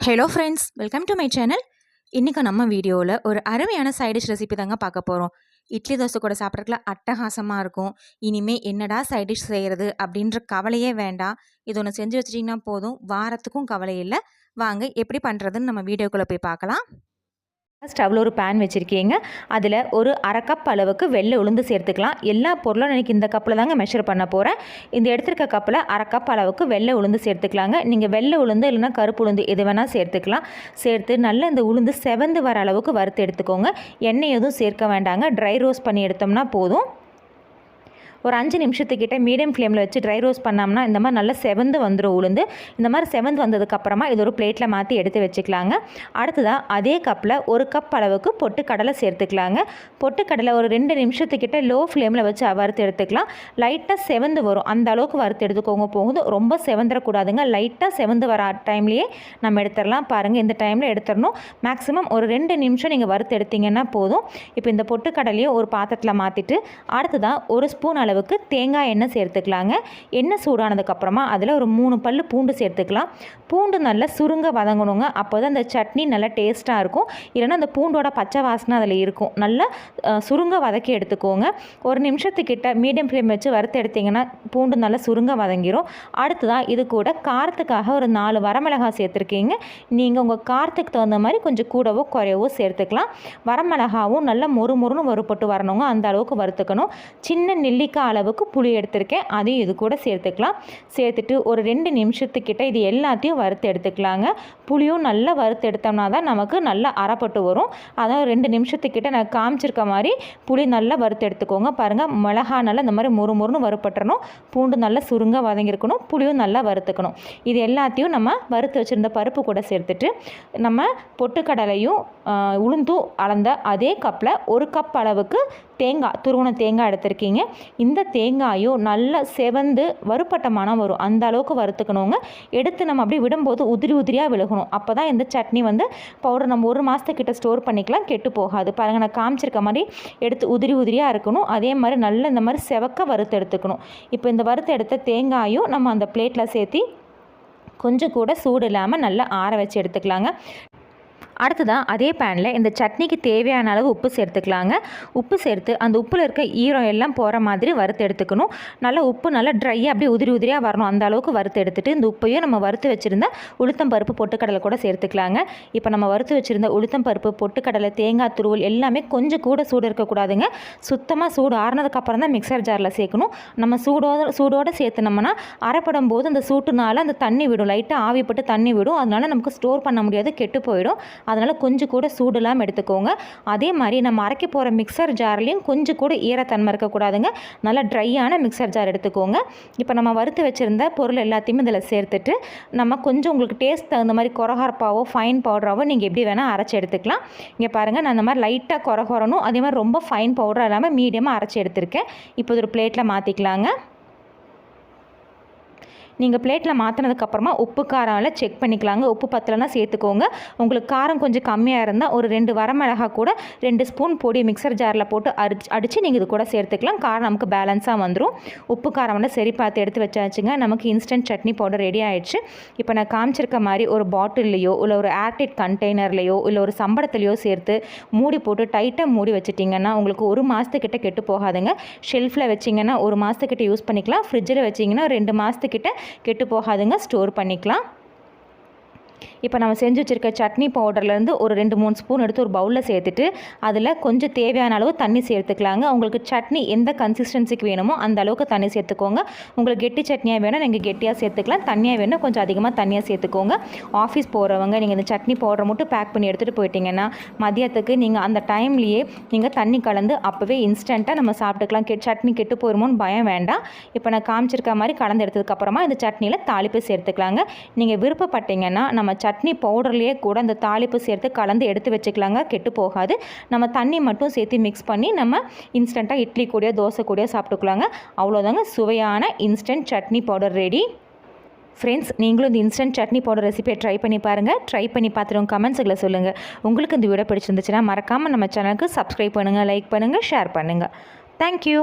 Hello friends welcome to my channel இன்றைக்கி நம்ம வீடியோவில் ஒரு அருமையான சைடிஷ் ரெசிபி தாங்க பார்க்க போகிறோம் இட்லி தோசை கூட சாப்பிட்றதுக்குலாம் அட்டகாசமாக இருக்கும். இனிமேல் என்னடா சைடிஷ் செய்கிறது அப்படின்ற கவலையே வேண்டாம். இது ஒன்று செஞ்சு வச்சிட்டிங்கன்னா போதும். வாரத்துக்கும் கவலை இல்லை. வாங்க எப்படி பண்ணுறதுன்னு நம்ம வீடியோக்குள்ளே போய் பார்க்கலாம். ஸ்டவ்வில் ஒரு பேன் வச்சுருக்கீங்க. அதில் ஒரு அரை கப் அளவுக்கு வெள்ளை உளுந்து சேர்த்துக்கலாம். எல்லா பொருளும் எனக்கு இந்த கப்பில் தாங்க மெஷர் பண்ண போகிறேன் இந்த எடுத்திருக்க கப்பில் அரை கப் அளவுக்கு வெள்ளை உளுந்து சேர்த்துக்கலாங்க. நீங்கள் வெள்ளை உளுந்து இல்லைன்னா கருப்பு உளுந்து எது வேணால் சேர்த்துக்கலாம். சேர்த்து நல்லா இந்த உளுந்து செவந்து வர அளவுக்கு வறுத்து எடுத்துக்கோங்க. எண்ணெய் எதுவும் சேர்க்க வேண்டாங்க. ட்ரை ரோஸ்ட் பண்ணி எடுத்தோம்னா போதும். ஒரு அஞ்சு நிமிஷத்துக்கிட்ட மீடியம் ஃப்ளேமில் வச்சு ட்ரை ரோஸ்ட் பண்ணோம்னா இந்த மாதிரி நல்லா செவந்து வந்துடும் உளுந்து. இந்த மாதிரி செவந்து வந்ததுக்கப்புறமா இது ஒரு பிளேட்டில் மாற்றி எடுத்து வச்சுக்கலாங்க. அடுத்ததாக அதே கப்பில் ஒரு கப் அளவுக்கு பொட்டுக்கடலை சேர்த்துக்கலாங்க. பொட்டுக்கடலை ஒரு ரெண்டு நிமிஷத்துக்கிட்ட லோ ஃப்ளேமில் வச்சு வறுத்து எடுத்துக்கலாம். லைட்டாக செவந்து வரும். அந்த அளவுக்கு வறுத்து எடுத்துக்கோங்க. போகுது ரொம்ப செவந்துடக்கூடாதுங்க லைட்டாக செவந்து வர டைம்லேயே நம்ம எடுத்துடலாம். பாருங்கள் இந்த டைமில் எடுத்துடணும். மேக்ஸிமம் ஒரு ரெண்டு நிமிஷம் நீங்கள் வறுத்து எடுத்தீங்கன்னா போதும். இப்போ இந்த பொட்டுக்கடலையும் ஒரு பாத்திரத்தில் மாற்றிட்டு அடுத்ததாக ஒரு ஸ்பூன் அளவு அளவுக்கு தேங்காய் எண்ணெய் சேர்த்துக்கலாங்க. எண்ணெய் சூடானதுக்கப்புறமா அதில் ஒரு மூணு பல் பூண்டு சேர்த்துக்கலாம். பூண்டு நல்லா சுருங்க வதங்கணுங்க. அப்போ தான் அந்த சட்னி நல்லா டேஸ்ட்டாக இருக்கும். இல்லைன்னா அந்த பூண்டோட பச்சை வாசனை அதில் இருக்கும். நல்லா சுருங்க வதக்கி எடுத்துக்கோங்க. ஒரு நிமிஷத்துக்கிட்ட மீடியம் ஃப்ளேம் வச்சு வறுத்து எடுத்திங்கன்னா பூண்டு நல்லா சுருங்க வதங்கிடும் அடுத்ததாக இது கூட காரத்துக்காக ஒரு நாலு வரமிளகாய் சேர்த்துருக்கீங்க. நீங்கள் உங்கள் காரத்துக்கு தகுந்த மாதிரி கொஞ்சம் கூடவோ குறையவோ சேர்த்துக்கலாம். வரமிளகாவும் நல்லா மொறு மொறுன்னு வறுப்பட்டு வரணுங்க. அந்த அளவுக்கு வறுத்துக்கணும். சின்ன நெல்லிக்காய் அளவுக்கு புளி எடுத்திருக்கேன். அதையும் இது கூட சேர்த்துக்கலாம். சேர்த்துட்டு ஒரு ரெண்டு நிமிஷத்துக்கிட்ட இது எல்லாத்தையும் வறுத்து எடுத்துக்கலாங்க. புளியும் நல்லா வறுத்து எடுத்தோம்னா தான் நமக்கு நல்லா அறப்பட்டு வரும். அதாவது ரெண்டு நிமிஷத்துக்கிட்ட நான் காமிச்சிருக்க மாதிரி புளி நல்லா வறுத்து எடுத்துக்கோங்க. பாருங்கள் மிளகா நல்லா இந்த மாதிரி முறு முறுன்னு வறுப்பட்டுறணும் பூண்டு நல்லா சுருங்க வதங்கிருக்கணும் புளியும் நல்லா வறுத்துக்கணும். இது எல்லாத்தையும் நம்ம வறுத்து வச்சுருந்த பருப்பு கூட சேர்த்துட்டு நம்ம பொட்டுக்கடலையும் உளுந்தும் அளந்த அதே கப்பில் ஒரு கப் அளவுக்கு தேங்காய் துருவன தேங்காய் எடுத்திருக்கீங்க. இந்த தேங்காயும் நல்லா செவந்து வறுப்பட்ட மனம் வரும் அந்த அளவுக்கு வறுத்துக்கணுங்க. எடுத்து நம்ம அப்படியே விடும்போது உதிரி உதிரியாக விழுகணும். அப்போ தான் இந்த சட்னி வந்து பவுடர் நம்ம ஒரு மாதத்துக்கிட்ட ஸ்டோர் பண்ணிக்கலாம் கெட்டு போகாது. பாருங்கள் நான் காமிச்சிருக்க மாதிரி எடுத்து உதிரி உதிரியாக இருக்கணும். அதே மாதிரி நல்ல இந்த மாதிரி செவக்க வறுத்து எடுத்துக்கணும். இப்போ இந்த வறுத்து எடுத்த தேங்காயும் நம்ம அந்த பிளேட்டில் சேர்த்து கொஞ்சம் கூட சூடு இல்லாமல் நல்லா ஆற வச்சு எடுத்துக்கலாங்க. அடுத்ததான் அதே பேனில் இந்த சட்னிக்கு தேவையான அளவு உப்பு சேர்த்துக்கலாங்க. உப்பு சேர்த்து அந்த உப்பில் இருக்க ஈரம் எல்லாம் போகிற மாதிரி வறுத்து எடுத்துக்கணும். நல்லா உப்பு நல்லா ட்ரையாக அப்படியே உதிரி உதிரியாக வரணும். அந்த அளவுக்கு வறுத்து எடுத்துகிட்டு இந்த உப்பையும் நம்ம வறுத்து வச்சுருந்தா உளுத்தம் பருப்பு பொட்டுக்கடலை கூட சேர்த்துக்கலாங்க. இப்போ நம்ம வறுத்து வச்சுருந்த உளுத்தம் பருப்பு பொட்டுக்கடலை தேங்காய் துருவல் எல்லாமே கொஞ்சம் கூட சூடு இருக்கக்கூடாதுங்க சுத்தமாக சூடு ஆறுனதுக்கப்புறம் தான் மிக்சர் ஜாரில் சேர்க்கணும். நம்ம சூடோட சூடோடு சேர்த்துனோம்னா அரைப்படும் போது அந்த சூட்டுனால அந்த தண்ணி விடும். லைட்டாக ஆவிப்பட்டு தண்ணி விடும். அதனால நமக்கு ஸ்டோர் பண்ண முடியாது கெட்டு போயிடும். அதனால் கொஞ்சம் கூட சூடுலாம் எடுத்துக்கோங்க. அதே மாதிரி நம்ம அரைக்க போகிற மிக்சர் ஜார்லேயும் கொஞ்சம் கூட ஈரத்தன்மை இருக்கக்கூடாதுங்க நல்லா ட்ரையான மிக்சர் ஜார் எடுத்துக்கோங்க. இப்போ நம்ம வறுத்து வச்சுருந்த பொருள் எல்லாத்தையுமே இதில் சேர்த்துட்டு நம்ம கொஞ்சம் உங்களுக்கு டேஸ்ட் தகுந்த மாதிரி கொரகரப்பாவோ ஃபைன் பவுடராவோ நீங்கள் எப்படி வேணால் அரைச்சி எடுத்துக்கலாம். இங்கே பாருங்கள் நான் அந்த மாதிரி லைட்டாக கொரகொரணும் அதே மாதிரி ரொம்ப ஃபைன் பவுடர் இல்லாமல் மீடியமாக அரைச்சி எடுத்திருக்கேன். இப்போ ஒரு பிளேட்டில் மாற்றிக்கலாங்க நீங்கள் பிளேட்டில் மாற்றினதுக்கப்புறமா உப்பு காரம் செக் பண்ணிக்கலாங்க. உப்பு பத்தலைனா சேர்த்துக்கோங்க. உங்களுக்கு காரம் கொஞ்சம் கம்மியாக இருந்தால் ஒரு ரெண்டு வரமிளகா கூட ரெண்டு ஸ்பூன் பொடி மிக்சர் ஜாரில் போட்டு அடிச்சு அடித்து நீங்கள் இது கூட சேர்த்துக்கலாம். காரம் நமக்கு பேலன்ஸாக வந்துடும் உப்பு காரம்லாம் சரி பார்த்து எடுத்து வச்சாச்சுங்க. நமக்கு இன்ஸ்டன்ட் சட்னி பவுடர் ரெடி ஆகிடுச்சு இப்போ நான் காமிச்சிருக்க மாதிரி ஒரு பாட்டில்லையோ இல்லை ஒரு ஏர்டைட் கண்டெய்னர்லையோ இல்லை ஒரு சம்பளத்துலையோ சேர்த்து மூடி போட்டு டைட்டாக மூடி வச்சுட்டிங்கன்னா உங்களுக்கு ஒரு மாதத்துக்கிட்ட கெட்டு போகாதுங்க. ஷெல்ஃபில் வச்சிங்கன்னா ஒரு மாதத்துக்கிட்ட யூஸ் பண்ணிக்கலாம். ஃப்ரிட்ஜில் வச்சிங்கன்னா ரெண்டு மாதத்துக்கிட்ட கெட்டு போகாதுங்க. ஸ்டோர் பண்ணிக்கலாம். இப்போ நம்ம செஞ்சு வச்சுருக்க சட்னி பவுடர்லேருந்து ஒரு ரெண்டு மூணு ஸ்பூன் எடுத்து ஒரு பவுலில் சேர்த்துட்டு அதில் கொஞ்சம் தேவையான அளவு தண்ணி சேர்த்துக்கலாங்க. உங்களுக்கு சட்னி எந்த கன்சிஸ்டன்சிக்கு வேணுமோ அந்த அளவுக்கு தண்ணி சேர்த்துக்கோங்க. உங்களுக்கு கெட்டி சட்னியாக வேணும் நீங்கள் கெட்டியாக சேர்த்துக்கலாம். தண்ணியாக வேணும் கொஞ்சம் அதிகமாக தண்ணியாக சேர்த்துக்கோங்க. ஆஃபீஸ் போகிறவங்க நீங்கள் இந்த சட்னி பவுடரை மட்டும் பேக் பண்ணி எடுத்துகிட்டு போயிட்டீங்கன்னா மதியத்துக்கு நீங்கள் அந்த டைம்லேயே நீங்கள் தண்ணி கலந்து அப்போவே இன்ஸ்டண்ட்டாக நம்ம சாப்பிட்டுக்கலாம். கெ சட்னி கெட்டு போயிருமோன்னு பயம் வேண்டாம். இப்போ நான் காமிச்சிருக்க மாதிரி கலந்து எடுத்ததுக்கப்புறமா இந்த சட்னியில் தாளிப்பு சேர்த்துக்கலாங்க. நீங்கள் விருப்பப்பட்டீங்கன்னா நம்ம சட்னி பவுடர்லேயே கூட அந்த தாளிப்பு சேர்த்து கலந்து எடுத்து வச்சுக்கலாங்க. கெட்டு போகாது. நம்ம தண்ணி மட்டும் சேர்த்து மிக்ஸ் பண்ணி நம்ம இன்ஸ்டண்ட்டாக இட்லி கூடயோ தோசை கூடயோ சாப்பிட்டுக்கலாங்க. அவ்வளோதாங்க சுவையான instant chutney powder ready friends நீங்களும் இந்த இன்ஸ்டன்ட் சட்னி பவுடர் ரெசிபியை ட்ரை பண்ணி பாருங்கள் ட்ரை பண்ணி பார்த்துட்டு உங்கள் கமெண்ட்ஸுகளை சொல்லுங்கள் உங்களுக்கு இந்த வீடியோ பிடிச்சிருந்துச்சுன்னா மறக்காமல் நம்ம சேனலுக்கு சப்ஸ்கிரைப் பண்ணுங்கள் லைக் பண்ணுங்கள் ஷேர் பண்ணுங்கள் தேங்க்யூ